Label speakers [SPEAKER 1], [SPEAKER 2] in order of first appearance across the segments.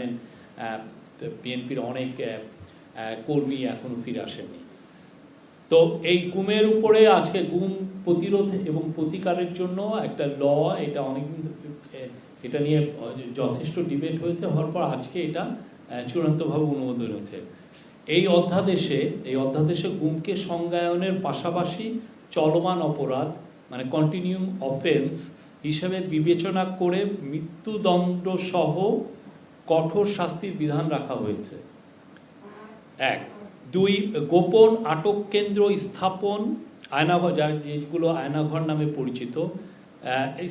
[SPEAKER 1] জানেন বিএনপির অনেক কর্মী এখনও ফিরে আসেননি। তো এই গুমের উপরে আজকে গুম প্রতিরোধ এবং প্রতিকারের জন্য একটা ল, এটা অনেকদিন এটা নিয়ে যথেষ্ট ডিবেট হয়েছে, হওয়ার পর আজকে এটা চূড়ান্তভাবে অনুমোদন হয়েছে। এই অধ্যাদেশে এই অধ্যাদেশে গুমকে সংজ্ঞায়নের পাশাপাশি চলমান অপরাধ মানে কন্টিনিউম অফেন্স হিসেবে বিবেচনা করে মৃত্যুদণ্ড সহ কঠোর শাস্তির বিধান রাখা হয়েছে। এক, দুই, গোপন আটক কেন্দ্র স্থাপন, আয়নাঘর যা, যেগুলো আয়নাঘর নামে পরিচিত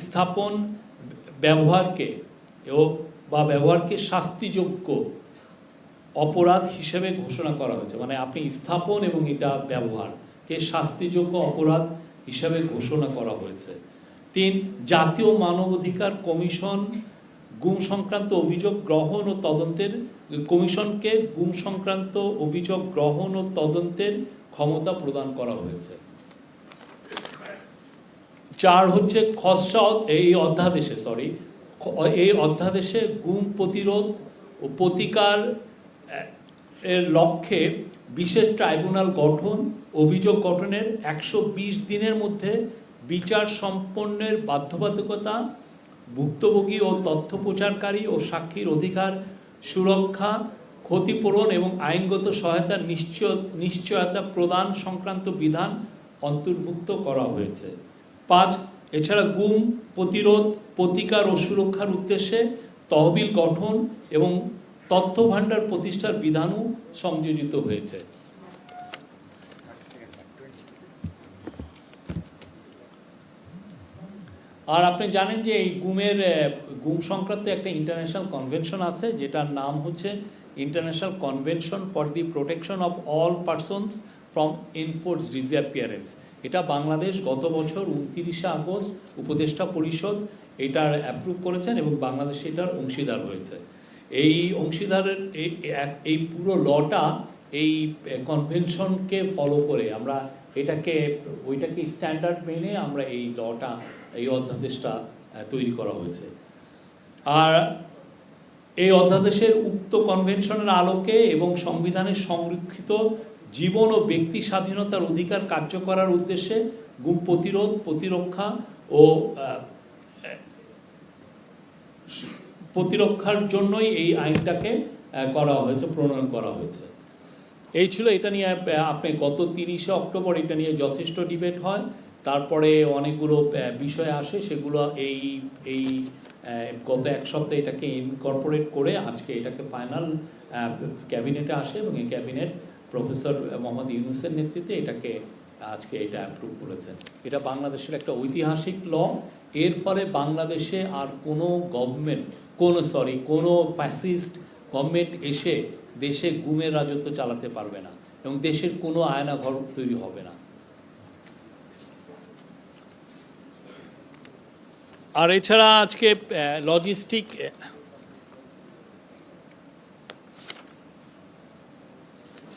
[SPEAKER 1] স্থাপন ব্যবহারকে ও বা ব্যবহারকে শাস্তিযোগ্য অপরাধ হিসেবে ঘোষণা করা হয়েছে। মানে আপনি স্থাপন এবং এটা ব্যবহারকে শাস্তিযোগ্য অপরাধ হিসাবে ঘোষণা করা হয়েছে। তিন, জাতীয় মানবাধিকার কমিশন গুম সংক্রান্ত অভিযোগ গ্রহণ ও তদন্তের, কমিশনকে গুম সংক্রান্ত অভিযোগ গ্রহণ ও তদন্তের ক্ষমতা প্রদান করা হয়েছে। চার হচ্ছে খসড়া, এই অধ্যাদেশে সরি এই অধ্যাদেশে গুম প্রতিরোধ ও প্রতিকার এর লক্ষ্যে বিশেষ ট্রাইব্যুনাল গঠন, অভিযোগ গঠনের একশো বিশ দিনের মধ্যে বিচার সম্পন্নের বাধ্যবাধকতা ভুক্তভোগী ও তথ্য প্রচারকারী ও সাক্ষীর অধিকার সুরক্ষা, ক্ষতিপূরণ এবং আইনগত সহায়তা নিশ্চয়, নিশ্চয়তা প্রদান সংক্রান্ত বিধান অন্তর্ভুক্ত করা হয়েছে। পাঁচ, এছাড়া গুম, প্রতিরোধ, প্রতিকার ও সুরক্ষার উদ্দেশ্যে তহবিল গঠন এবং তথ্য ভাণ্ডার প্রতিষ্ঠার বিধানও সংযোজিত হয়েছে। আর আপনি জানেন যে এই গুমের গুম সংক্রান্ত একটা ইন্টারন্যাশনাল কনভেনশন আছে, যেটার নাম হচ্ছে international convention for the protection of all persons from enforce disappearance এটা বাংলাদেশ গত বছর উনতিরিশে আগস্ট উপদেষ্টা পরিষদ এটার অ্যাপ্রুভ করেছেন এবং বাংলাদেশ এটার অংশীদার হয়েছে। এই অংশীদারের, এই- পুরো লটা এই কনভেনশনকে ফলো করে আমরা এটাকে, ওইটাকে স্ট্যান্ডার্ড মেনে আমরা এই লটা, এই অধ্যাদেশটা তৈরি করা হয়েছে। আর এই অধ্যাদেশের উক্ত কনভেনশনের আলোকে এবং সংবিধানের সংরক্ষিত জীবন ও ব্যক্তি স্বাধীনতার অধিকার কার্য করার উদ্দেশ্যে গুম প্রতিরোধ, প্রতিরক্ষা ও প্রতিরক্ষার জন্যই এই আইনটাকে করা হয়েছে, প্রণয়ন করা হয়েছে। এই ছিল এটা নিয়ে আপনি গত তিরিশে অক্টোবর এটা নিয়ে যথেষ্ট ডিবেট হয়। তারপরে অনেকগুলো বিষয় আসে, সেগুলো এই এই গত এক সপ্তাহে এটাকে ইনকর্পোরেট করে আজকে এটাকে ফাইনাল ক্যাবিনেটে আসে এবং এই ক্যাবিনেট প্রফেসর মোহাম্মদ ইউনুসের নেতৃত্বে এটাকে আজকে এটা অ্যাপ্রুভ করেছেন। এটা বাংলাদেশের একটা ঐতিহাসিক ল। এর ফলে বাংলাদেশে আর কোনো গভর্নমেন্ট কোনো সরি কোনো ফ্যাসিস্ট গভর্নমেন্ট এসে দেশে গুমের রাজত্ব চালাতে পারবে না এবং দেশের কোনো আয়না ঘর তৈরি হবে না। আর এছাড়া আজকে লজিস্টিক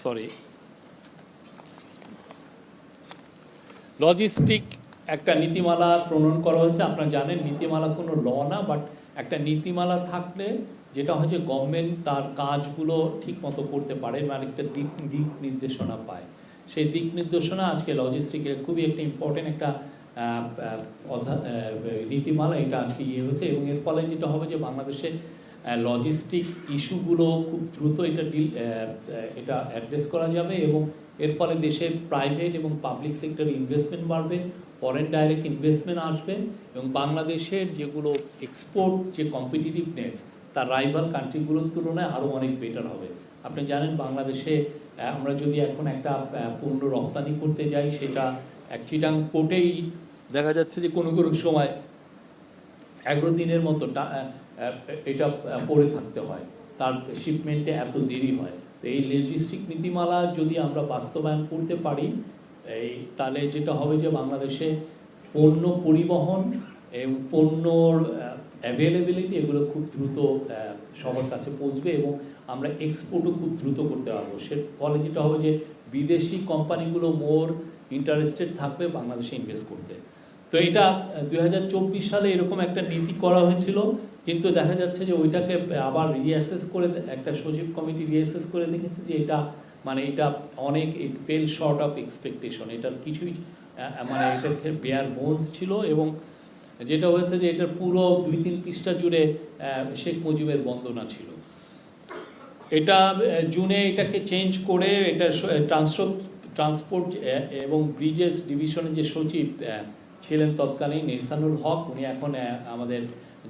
[SPEAKER 1] সরি লজিস্টিক একটা নীতিমালা প্রণয়ন করা হয়েছে। আপনারা জানেন নীতিমালা কোনো ল না বাট একটা নীতিমালা থাকলে যেটা হচ্ছে গভর্নমেন্ট তার কাজগুলো ঠিক মতো করতে পারে মানে একটা দিক দিক নির্দেশনা পায়। সেই দিক নির্দেশনা আজকে লজিস্টিকের খুবই একটা ইম্পর্টেন্ট একটা নীতিমালা এটা আজকে ইয়ে হয়েছে এবং এর ফলে যেটা হবে যে বাংলাদেশে লজিস্টিক ইস্যুগুলো খুব দ্রুত এটা ডিল এটা অ্যাড্রেস করা যাবে এবং এর ফলে দেশে প্রাইভেট এবং পাবলিক সেক্টর ইনভেস্টমেন্ট বাড়বে ফরেন ডাইরেক্ট ইনভেস্টমেন্ট আসবে এবং বাংলাদেশের যেগুলো এক্সপোর্ট যে কম্পিটিটিভনেস তার রাইভাল কান্ট্রিগুলোর তুলনায় আরও অনেক বেটার হবে। আপনি জানেন বাংলাদেশে আমরা যদি এখন একটা পণ্য রপ্তানি করতে যাই, সেটা চিটাং পোর্টেই দেখা যাচ্ছে যে কোনো কোনো সময় এগারো দিনের মতো এটা পড়ে থাকতে হয়। তার শিপমেন্টে এত দেরি হয়। তো এই লজিস্টিক নীতিমালা যদি আমরা বাস্তবায়ন করতে পারি, এই তাহলে যেটা হবে যে বাংলাদেশে পণ্য পরিবহন এবং পণ্যর অ্যাভেলেবিলিটি এগুলো খুব দ্রুত সবার কাছে পৌঁছবে এবং আমরা এক্সপোর্টও খুব দ্রুত করতে পারব। সে ফলে যেটা হবে যে বিদেশি কোম্পানিগুলো মোর ইন্টারেস্টেড থাকবে বাংলাদেশে ইনভেস্ট করতে। তো এটা দু হাজার চব্বিশ সালে এরকম একটা নীতি করা হয়েছিল, কিন্তু দেখা যাচ্ছে যে ওইটাকে আবার রিঅ্যাসেস করে একটা সচিব কমিটি রিঅ্যাসেস করে দেখেছে যে এটা মানে এটা অনেক it fell short of expectation এটার কিছুই মানে এটার বেয়ার বোনস ছিল এবং যেটা হয়েছে যে এটার পুরো দুই তিন পৃষ্ঠা জুড়ে শেখ মুজিবের বন্দনা ছিল। এটা জুনে এটাকে চেঞ্জ করে এটা ট্রান্সপোর্ট ট্রান্সপোর্ট এবং ব্রিজেস ডিভিশনের যে সচিব ছিলেন তৎকালীন ইহসানুল হক, উনি এখন আমাদের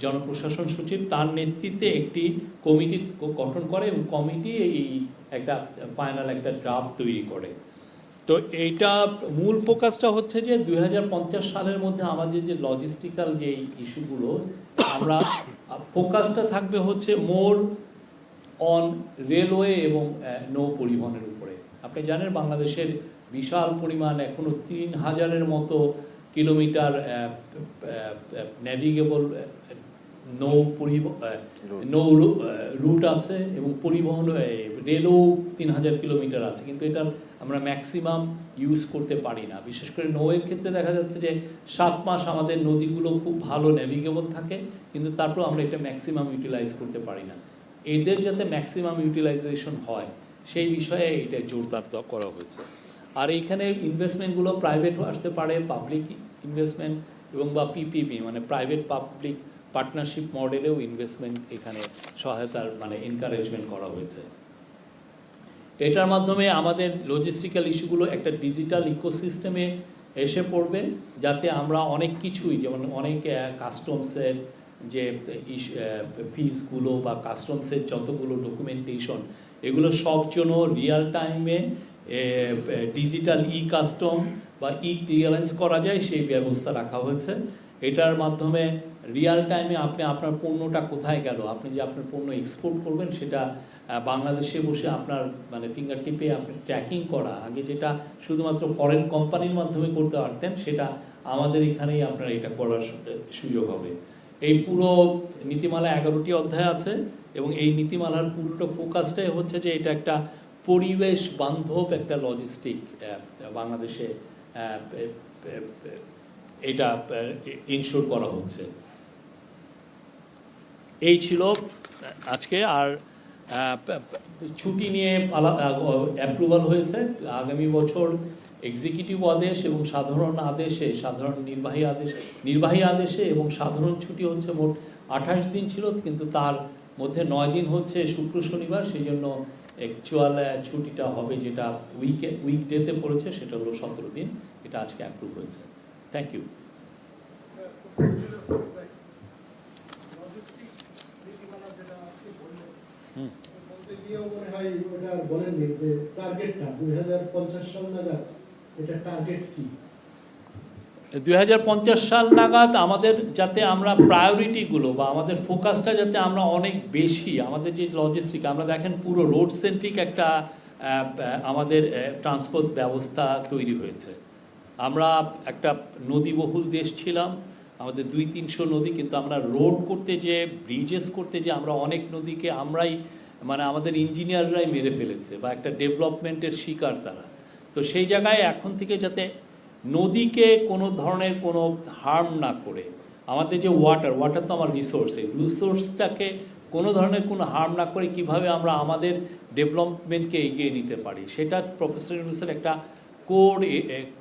[SPEAKER 1] জনপ্রশাসন সচিব, তার নেতৃত্বে একটি কমিটি গঠন করে এবং কমিটি এই একটা ফাইনাল একটা ড্রাফট তৈরি করে। তো এইটা মূল ফোকাসটা হচ্ছে যে দুই হাজার পঞ্চাশ সালের মধ্যে আমাদের যে লজিস্টিক্যাল যে ইস্যুগুলো আমরা ফোকাসটা থাকবে হচ্ছে মোর অন রেলওয়ে এবং নৌ পরিবহনের উপরে। আপনি জানেন বাংলাদেশের বিশাল পরিমাণ এখনও তিন হাজারের মতো কিলোমিটার ন্যাভিগেবল নৌ পরিবহন নৌ রুট আছে এবং পরিবহন রেলও তিন হাজার কিলোমিটার আছে। কিন্তু এটার আমরা ম্যাক্সিমাম ইউজ করতে পারি না। বিশেষ করে নৌয়ের ক্ষেত্রে দেখা যাচ্ছে যে, সাত মাস আমাদের নদীগুলো খুব ভালো ন্যাভিগেবল থাকে, কিন্তু তারপর আমরা এটা ম্যাক্সিমাম ইউটিলাইজ করতে পারি না। এদের যাতে ম্যাক্সিমাম ইউটিলাইজেশন হয়, সেই বিষয়ে এটা জোরদার করা হয়েছে। আর এইখানে ইনভেস্টমেন্টগুলো প্রাইভেটও আসতে পারে পাবলিক ইনভেস্টমেন্ট এবং বা পিপিপি মানে প্রাইভেট পাবলিক পার্টনারশিপ মডেলেও ইনভেস্টমেন্ট এখানে সহায়তার মানে এনকারেজমেন্ট করা হয়েছে। এটার মাধ্যমে আমাদের লজিস্টিক্যাল ইস্যুগুলো একটা ডিজিটাল ইকোসিস্টেমে এসে পড়বে, যাতে আমরা অনেক কিছুই, যেমন অনেক কাস্টমসের যে ফিজগুলো বা কাস্টমসের যতগুলো ডকুমেন্টেশন এগুলো সব জন্য রিয়াল টাইমে ডিজিটাল ই কাস্টম বা ই ক্লিয়ারেন্স করা যায়, সেই ব্যবস্থা রাখা হয়েছে। এটার মাধ্যমে রিয়াল টাইমে আপনি আপনার পণ্যটা কোথায় গেল? আপনি যে আপনার পণ্য এক্সপোর্ট করবেন, সেটা বাংলাদেশে বসে আপনার মানে ফিঙ্গার টিপে আপনি ট্র্যাকিং করা, আগে যেটা শুধুমাত্র ফরেন কোম্পানির মাধ্যমে করতে পারতেন, সেটা আমাদের এখানেই আপনার এটা করার সুযোগ হবে। এই পুরো নীতিমালা এগারোটি অধ্যায় আছে এবং এই নীতিমালার পুরোটা ফোকাসটাই হচ্ছে যে এটা একটা পরিবেশ বান্ধব একটা লজিস্টিক বাংলাদেশে এটা ইনশোর করা হচ্ছে। এই ছিল আজকে, আর ছুটি নিয়ে অ্যাপ্রুভাল হয়েছে। আগামী বছর এক্সিকিউটিভ আদেশ এবং সাধারণ আদেশে, সাধারণ নির্বাহী আদেশ, নির্বাহী আদেশে এবং সাধারণ ছুটি হচ্ছে মোট আঠাশ দিন ছিল, কিন্তু তার মধ্যে নয় দিন হচ্ছে শুক্র, শনিবার। সেই জন্য অ্যাকচুয়াল ছুটিটা হবে যেটা উইকে উইকডেতে পড়েছে, সেটা হলো সতেরো দিন। এটা আজকে অ্যাপ্রুভ হয়েছে।
[SPEAKER 2] যে টার্গেটটা দুই সাল নাগাদ
[SPEAKER 1] আমাদের যাতে আমরা প্রায়োরিটিগুলো বা আমাদের ফোকাসটা যাতে আমরা অনেক বেশি, আমাদের যে লজিস্টিক আমরা দেখেন পুরো রোড সেন্ট্রিক একটা আমাদের ট্রান্সপোর্ট ব্যবস্থা তৈরি হয়েছে। আমরা একটা নদীবহুল দেশ ছিলাম, আমাদের দুই তিনশো নদী, কিন্তু আমরা রোড করতে যে ব্রিজেস করতে যে, আমরা অনেক নদীকে আমরাই মানে আমাদের ইঞ্জিনিয়াররাই মেরে ফেলেছে বা একটা ডেভেলপমেন্টের শিকার তারা। তো সেই জায়গায় এখন থেকে যাতে নদীকে কোনো ধরনের কোনো হার্ম না করে, আমাদের যে ওয়াটার ওয়াটার তো আমার রিসোর্স এই রিসোর্সটাকে কোনো ধরনের কোনো হার্ম না করে কীভাবে আমরা আমাদের ডেভেলপমেন্টকে এগিয়ে নিতে পারি, সেটা প্রফেসর ইউনুসের একটা কোর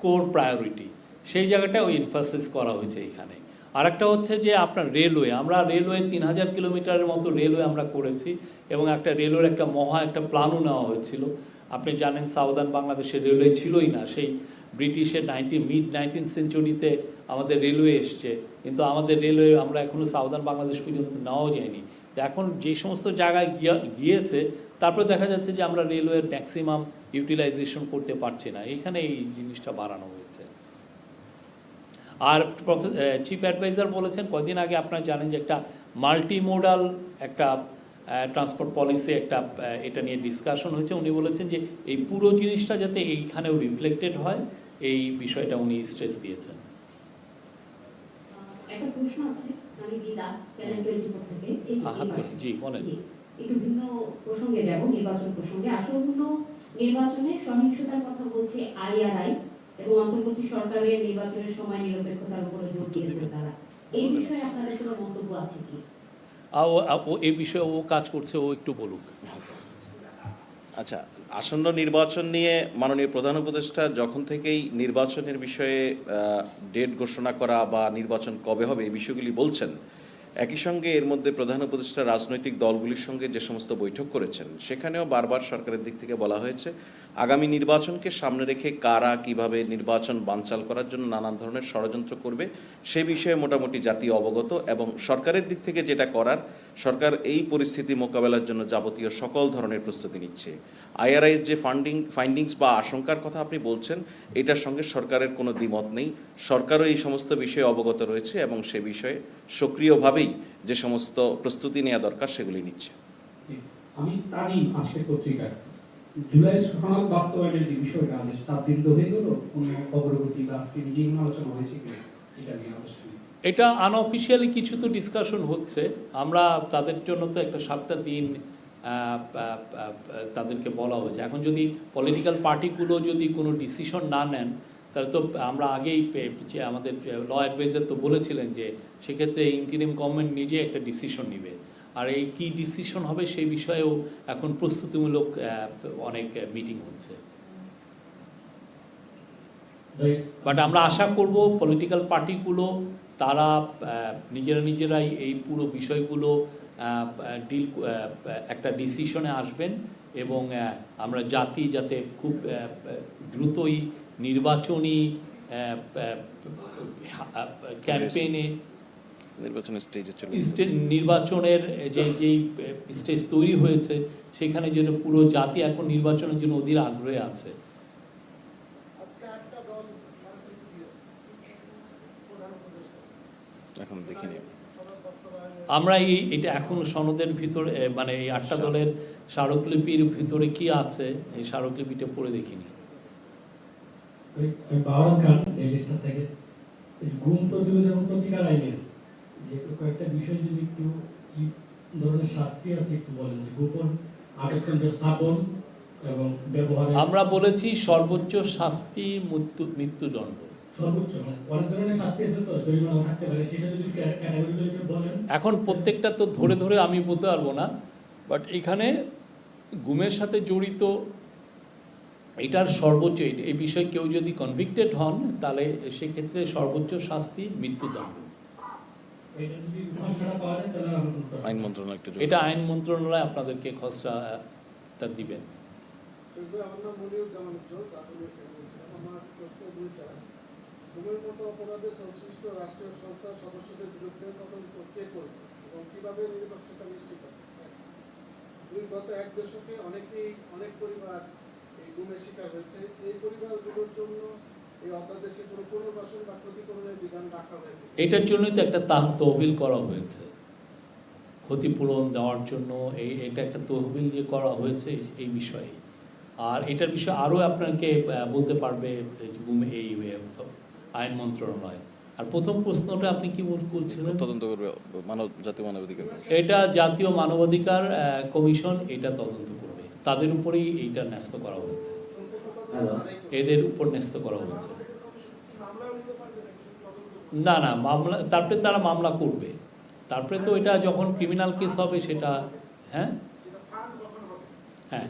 [SPEAKER 1] কোর প্রায়োরিটি সেই জায়গাটাও ইনফাসিস করা হয়েছে এখানে। আরেকটা হচ্ছে যে আপনার রেলওয়ে আমরা রেলওয়ে তিন হাজার কিলোমিটারের মতো রেলওয়ে আমরা করেছি এবং একটা রেলওয়ের একটা মহা একটা প্ল্যানও নেওয়া হয়েছিল। আপনি জানেন সাউদার্ন বাংলাদেশের রেলওয়ে ছিলই না। সেই ব্রিটিশের নাইনটিন মিড নাইনটিন সেঞ্চুরিতে আমাদের রেলওয়ে এসছে। কিন্তু আমাদের রেলওয়ে আমরা এখনও সাউদার্ন বাংলাদেশ পর্যন্ত নেওয়া যায়নি। এখন যে সমস্ত জায়গায় গিয়া- গিয়েছে, তারপরে দেখা যাচ্ছে যে আমরা রেলওয়ের ম্যাক্সিমাম ইউটিলাইজেশন করতে পারছে না। এখানে এই জিনিসটা বাড়ানো হয়েছে। আর চিফ অ্যাডভাইজার বলেছেন কদিন আগে আপনারা জানেন যে একটা মাল্টিমোডাল একটা ট্রান্সপোর্ট পলিসি একটা এটা নিয়ে ডিসকাশন হয়েছে। উনি বলেছেন যে এই পুরো জিনিসটা যাতে এইখানেও রিফ্লেক্টেড হয় এই বিষয়টা উনি স্ট্রেস দিয়েছেন। জি বলেন।
[SPEAKER 3] একটু ভিন্ন প্রসঙ্গে যাব নির্বাচন প্রসঙ্গে। আসন্ন নির্বাচনে সহিংসতার কথা বলছে আইআরআই এবং অন্তর্বর্তী সরকারের নির্বাচনের সময় নিরপেক্ষতার উপরে জোর দিয়েছে তারা। এই বিষয়ে আপনাদের কোনো মন্তব্য আছে কি?
[SPEAKER 1] এই বিষয়ে ও কাজ করছে ও একটু বলুক।
[SPEAKER 4] আচ্ছা আসন্ন নির্বাচন নিয়ে মাননীয় প্রধান উপদেষ্টা যখন থেকেই নির্বাচনের বিষয়ে ডেট ঘোষণা করা বা নির্বাচন কবে হবে এই বিষয়গুলি বলছেন একই সঙ্গে এর মধ্যে প্রধান উপদেষ্টা রাজনৈতিক দলগুলির সঙ্গে যে সমস্ত বৈঠক করেছেন, সেখানেও বারবার সরকারের দিক থেকে বলা হয়েছে আগামী নির্বাচনকে সামনে রেখে কারা কীভাবে নির্বাচন বানচাল করার জন্য নানান ধরনের ষড়যন্ত্র করবে, সে বিষয়ে মোটামুটি জাতি অবগত এবং সরকারের দিক থেকে যেটা করার, সরকার এই পরিস্থিতি মোকাবেলার জন্য যাবতীয় সকল ধরনের প্রস্তুতি নিচ্ছে। আইআরআই যে ফান্ডিং, ফাইন্ডিংস বা আশঙ্কার কথা আপনি বলছেন, এটার সঙ্গে সরকারের কোনো দ্বিমত নেই। সরকারও এই সমস্ত বিষয়ে অবগত রয়েছে এবং সে বিষয়ে সক্রিয়ভাবেই যে সমস্ত প্রস্তুতি নেওয়া দরকার সেগুলি নিচ্ছে।
[SPEAKER 5] আমি আজকের পত্রিকায়। জুলাই সনদ বাস্তবায়নের যে বিষয়টা আদেশ চার দিন তো হয়ে গেল, কোন অগ্রগতি বা আজকে মিটিং আলোচনা হয়েছে কিনা, এটা নিয়ে আলোচনা।
[SPEAKER 1] এটা আনঅফিসিয়ালি কিছু তো ডিসকাশন হচ্ছে। আমরা তাদের জন্য তো একটা সাতটা দিন তাদেরকে বলা হয়েছে। এখন যদি পলিটিক্যাল পার্টিগুলো যদি কোনো ডিসিশন না নেন, তাহলে তো আমরা আগেই যে আমাদের ল অ্যাডভাইজার তো বলেছিলেন যে সেক্ষেত্রে ইন্টারিম গভর্নমেন্ট নিজে একটা ডিসিশন নেবে। আর এই কি ডিসিশন হবে সেই বিষয়েও এখন প্রস্তুতিমূলক অনেক মিটিং হচ্ছে। বাট আমরা আশা করব পলিটিক্যাল পার্টিগুলো তারা নিজেরা নিজেরাই এই পুরো বিষয়গুলো ডিল একটা ডিসিশনে আসবেন এবং আমরা জাতি যাতে খুব দ্রুতই নির্বাচনী ক্যাম্পেইনে
[SPEAKER 4] নির্বাচনের স্টেজে চলে
[SPEAKER 1] স্টে- নির্বাচনের যে যেই স্টেজ তৈরি হয়েছে সেখানে যেন পুরো জাতি এখন নির্বাচনের জন্য অধীর আগ্রহে আছে।
[SPEAKER 4] এখন দেখিনি।
[SPEAKER 1] আমরা এই এটা এখন সনদের ভিতরে মানে এই আটটা দলের স্মারকলিপির ভিতরে কি আছে এই স্মারকলিপিটা পড়ে দেখিনি।
[SPEAKER 5] ওই খান এই লিস্টটা থেকে এই গুম প্রতিরোধ এবং প্রতিকার আইনের যে কয়েকটা বিষয় যদি একটু কি ধরনের শাস্তি আছে একটু বলেন যে গোপন স্থাপন এবং ব্যবহারে
[SPEAKER 1] আমরা বলেছি সর্বোচ্চ শাস্তি মৃত্যু মৃত্যুদণ্ড।
[SPEAKER 5] মানে
[SPEAKER 1] এখন প্রত্যেকটা তো ধরে ধরে আমি বলতে পারব না বাট এখানে গুমের সাথে জড়িত এটার সর্বোচ্চ এই বিষয়ে কেউ যদি কনভিক্টেড হন তাহলে সেক্ষেত্রে সর্বোচ্চ শাস্তি মৃত্যুদণ্ড।
[SPEAKER 4] আইন মন্ত্রণালয়
[SPEAKER 1] এটা আইন মন্ত্রণালয় আপনাদেরকে খসড়াটা দিবেন
[SPEAKER 2] গত এক দশকে অনেকেই অনেক পরিবার এই গুমের শিকার হয়েছে। এই পরিবারগুলোর জন্য
[SPEAKER 1] এটার জন্যই তো একটা তাহ তহবিল করা হয়েছে। ক্ষতিপূরণ দেওয়ার জন্য এই এটা একটা তহবিল যে করা হয়েছে এই- বিষয়ে। আর এটার বিষয়ে আরও আপনাকে বলতে পারবে এই আইন মন্ত্রণালয়। আর প্রথম প্রশ্নটা আপনি কি বলছিলেন?
[SPEAKER 4] তদন্ত করবে মানব জাতীয় মানবাধিকার
[SPEAKER 1] এটা জাতীয় মানবাধিকার আহ, কমিশন এটা তদন্ত করবে। তাদের উপরেই এইটা ন্যস্ত করা হয়েছে। এদের উপর ন্যস্ত করা হয়েছে। না না মামলা তারপরে তারা মামলা করবে। তারপরে তো এটা যখন ক্রিমিনাল কেস হবে সেটা হ্যাঁ? হ্যাঁ।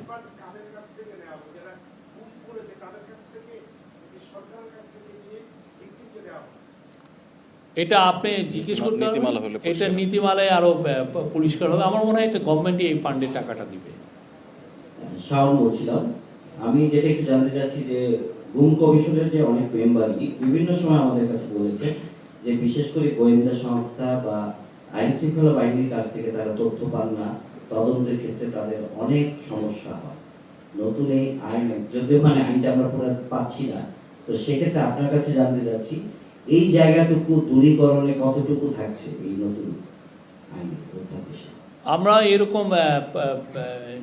[SPEAKER 1] এটা আপনি জিজ্ঞেস করতে পারবেন এটা। নীতিমালায় আরও পরিষ্কার হবে। আমার মনে হয় এটা গভর্নমেন্টই এই ফান্ডের টাকাটা দিবে।
[SPEAKER 6] শাওন বলছিলাম। আমি যেটা একটু জানতে চাচ্ছি যে গুম কমিশনের যে অনেক মেম্বারই বিভিন্ন সময় আমাদের কাছে বলেছে যে বিশেষ করে গোয়েন্দা সংস্থা বা আইন শৃঙ্খলা বাহিনীর কাছ থেকে তারা তথ্য পান না, তদন্তের ক্ষেত্রে তাদের অনেক সমস্যা হয়। নতুন এই আইন, যদিও মানে আইনটা আমরা পাচ্ছি না, তো সেক্ষেত্রে আপনার কাছে জানতে চাচ্ছি, এই জায়গাটুকু দূরীকরণে কতটুকু থাকছে এই নতুন আইন
[SPEAKER 1] আমরা এরকম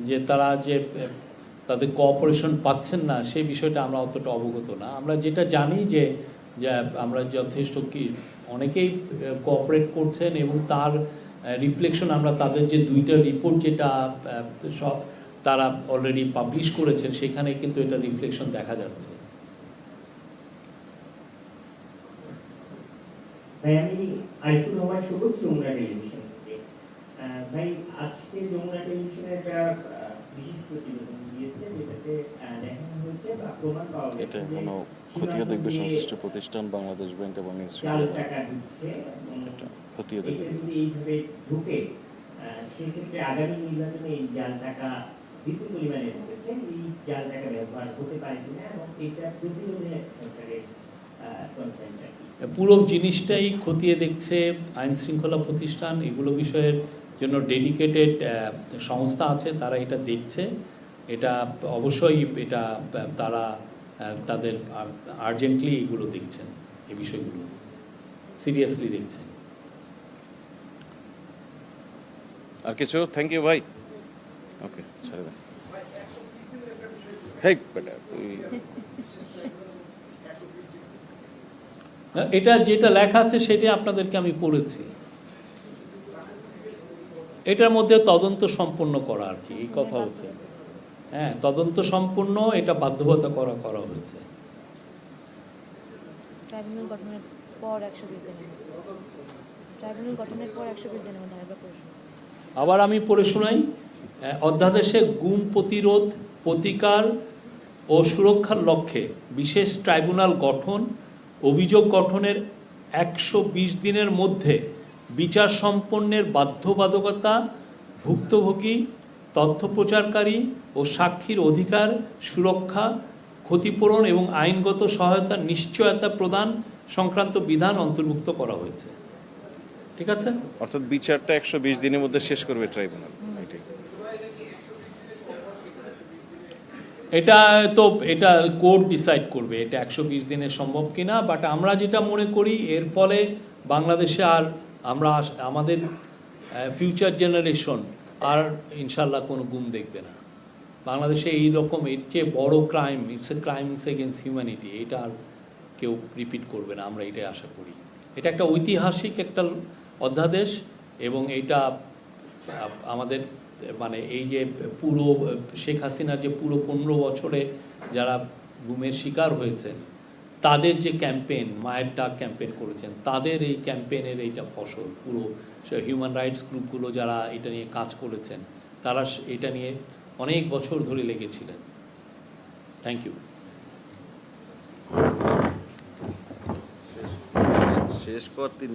[SPEAKER 1] যে তারা যে তাদের কোঅপারেশন পাচ্ছেন না, সেই বিষয়টা আমরা অতটা অবগত না। আমরা যেটা জানি যে আমরা যথেষ্ট কি, অনেকেই কোঅপারেট করছেন এবং তার রিফ্লেকশন আমরা তাদের যে দুইটা রিপোর্ট যেটা সব তারা অলরেডি পাবলিশ করেছেন সেখানে কিন্তু এটা রিফ্লেকশন দেখা যাচ্ছে।
[SPEAKER 7] তাই আমি আইসুল রহমান শুভশ্রী উমরা টেলিভিশন ভাই, আজকে যমুনা টেলিভিশনে একটা বিশেষ প্রতিবেদন
[SPEAKER 4] এটা কোনো খতিয়ে দেখবে সংশ্লিষ্ট প্রতিষ্ঠান বাংলাদেশ ব্যাংক এবং
[SPEAKER 7] জাল
[SPEAKER 4] ইনস্টিটিউট।
[SPEAKER 7] টাকা ঢুকছে এবং
[SPEAKER 4] এটা খতিয়ে দেখবে।
[SPEAKER 7] এইভাবে ঢুকে সেক্ষেত্রে আগামী নির্বাচনে এই জাল টাকা বিপুল পরিমাণে ঢুকেছে। এই জাল টাকা ব্যবহার হতে পারে কিনা এবং এটা প্রতিরোধে সরকারের
[SPEAKER 1] পুরো জিনিসটাই খতিয়ে দেখছে আইন শৃঙ্খলা প্রতিষ্ঠান। এগুলো বিষয়ের জন্য ডেডিকেটেড সংস্থা আছে তারা এটা দেখছে। এটা অবশ্যই এটা তারা তাদের আর্জেন্টলি এগুলো দেখছেন এই বিষয়গুলো। সিরিয়াসলি দেখছেন।
[SPEAKER 4] আর কিছু? থ্যাংক ইউ ভাই ওকে ছেড়ে দেন হেই বেটা তুই
[SPEAKER 1] এটা যেটা লেখা আছে সেটা আপনাদেরকে আমি পড়েছি। এটার মধ্যে তদন্ত সম্পন্ন করা আর কি এই কথা হচ্ছে। হ্যাঁ তদন্ত সম্পূর্ণ এটা বাধ্যবতা করা করা হয়েছে।
[SPEAKER 8] ট্রাইব্যুনাল গঠনের পর একশো বিশ দিনের ট্রাইব্যুনাল গঠনের পর একশো বিশ দিনের মধ্যে আরেকবার
[SPEAKER 1] আবার আমি পড়ে শোনাই অধ্যাদেশে গুম প্রতিরোধ প্রতিকার ও সুরক্ষার লক্ষ্যে বিশেষ ট্রাইব্যুনাল গঠন অভিযোগ গঠনের একশো বিশ দিনের মধ্যে বিচার সম্পন্নের বাধ্যবাধকতা ভুক্তভোগী তথ্য প্রচারকারী ও সাক্ষীর অধিকার সুরক্ষা ক্ষতিপূরণ এবং আইনগত সহায়তার নিশ্চয়তা প্রদান সংক্রান্ত বিধান অন্তর্ভুক্ত করা হয়েছে। ঠিক আছে?
[SPEAKER 4] অর্থাৎ বিচারটা একশো বিশ দিনের মধ্যে শেষ করবে ট্রাইব্যুনাল।
[SPEAKER 1] এটা তো এটা কোর্ট ডিসাইড করবে এটা একশো বিশ দিনে সম্ভব কিনা বাট আমরা যেটা মনে করি এর ফলে বাংলাদেশে আর আমরা আমাদের ফিউচার জেনারেশন আর ইনশাল্লাহ কোনো গুম দেখবে না। বাংলাদেশে এই রকম এর চেয়ে বড় crime it's a crime against humanity এটা আর কেউ রিপিট করবে না, আমরা এটাই আশা করি। এটা একটা ঐতিহাসিক একটা অধ্যাদেশ এবং এটা আমাদের মানে এই যে পুরো, শেখ হাসিনার যে পুরো পনেরো বছরে যারা গুমের শিকার হয়েছেন, তাদের যে ক্যাম্পেইন মায়ের ডাক ক্যাম্পেন করেছেন, তাদের এই ক্যাম্পেনের এইটা ফসল, পুরো হিউম্যান রাইটস গ্রুপগুলো যারা এটা নিয়ে কাজ করেছেন, তারা এটা নিয়ে অনেক বছর ধরে লেগেছিলেন। থ্যাংক ইউ
[SPEAKER 4] শেষ কর তিন